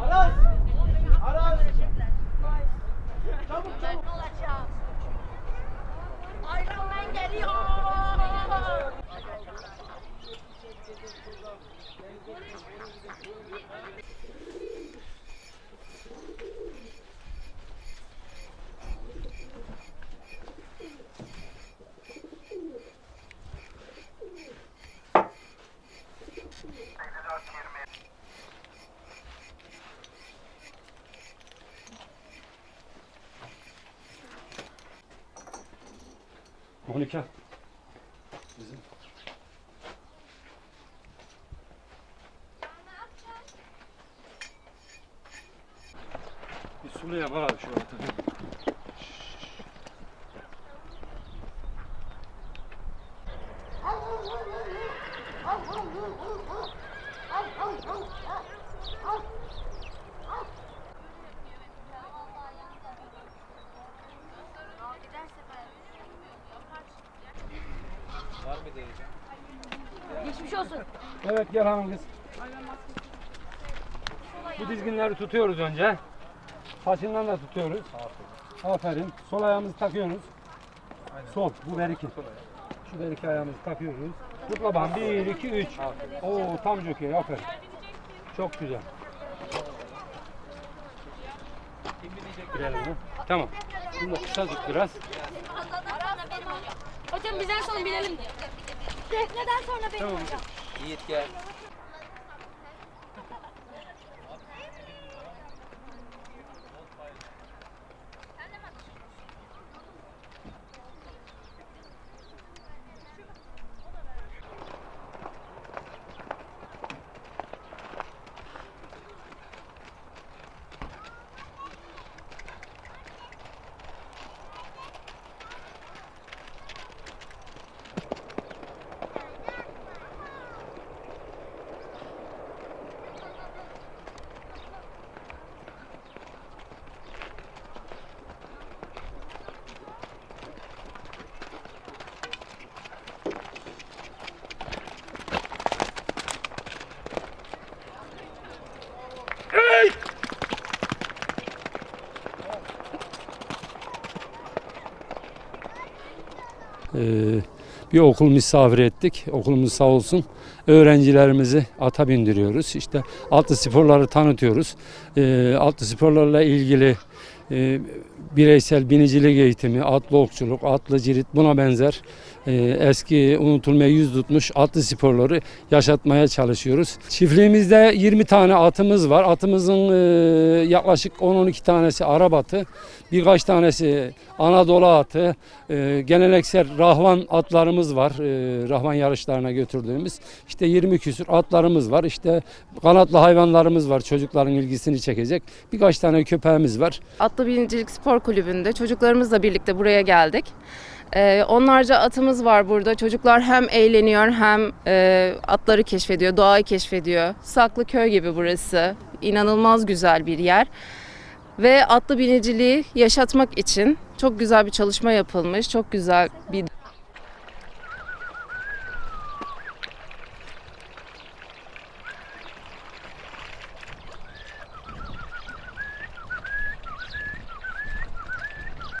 Aras! Aras! Çabuk çabuk. Ayranmen geliyor. Monika. Bizim. Bir sulaya var abi şu ortada. Geçmiş olsun. Evet gel hanım kız. Bu dizginleri tutuyoruz önce. Saçından da tutuyoruz. Aferin. Sol ayağımızı takıyoruz. Sol. Bu ver iki. Şu ver iki ayağımızı takıyoruz. Tutla bana. Bir, iki, üç. Oo tam jockey. Aferin. Çok güzel. Girelim mi? Tamam. Bunu da kısa tut biraz. Hocam bizden sonra binelim. Defneden sonra benim Tamam. hocam. Yiğit gel. Ee, bir okul misafir ettik. Okulumuz sağ olsun. Öğrencilerimizi ata bindiriyoruz. İşte atlı sporları tanıtıyoruz. Ee, atlı sporlarla ilgili e, bireysel binicilik eğitimi, atlı okçuluk, atlı cirit buna benzer e, eski unutulmaya yüz tutmuş atlı sporları yaşatmaya çalışıyoruz. Çiftliğimizde 20 tane atımız var. Atımızın e, yaklaşık 10-12 tanesi Arap atı, birkaç tanesi Anadolu atı, geleneksel rahvan atlarımız var. Rahvan yarışlarına götürdüğümüz. İşte 20 küsür atlarımız var. İşte kanatlı hayvanlarımız var. Çocukların ilgisini çekecek. Birkaç tane köpeğimiz var. Atlı Binicilik Spor Kulübü'nde çocuklarımızla birlikte buraya geldik. Ee, onlarca atımız var burada. Çocuklar hem eğleniyor hem e, atları keşfediyor, doğayı keşfediyor. Saklı köy gibi burası. İnanılmaz güzel bir yer. Ve atlı biniciliği yaşatmak için çok güzel bir çalışma yapılmış. Çok güzel bir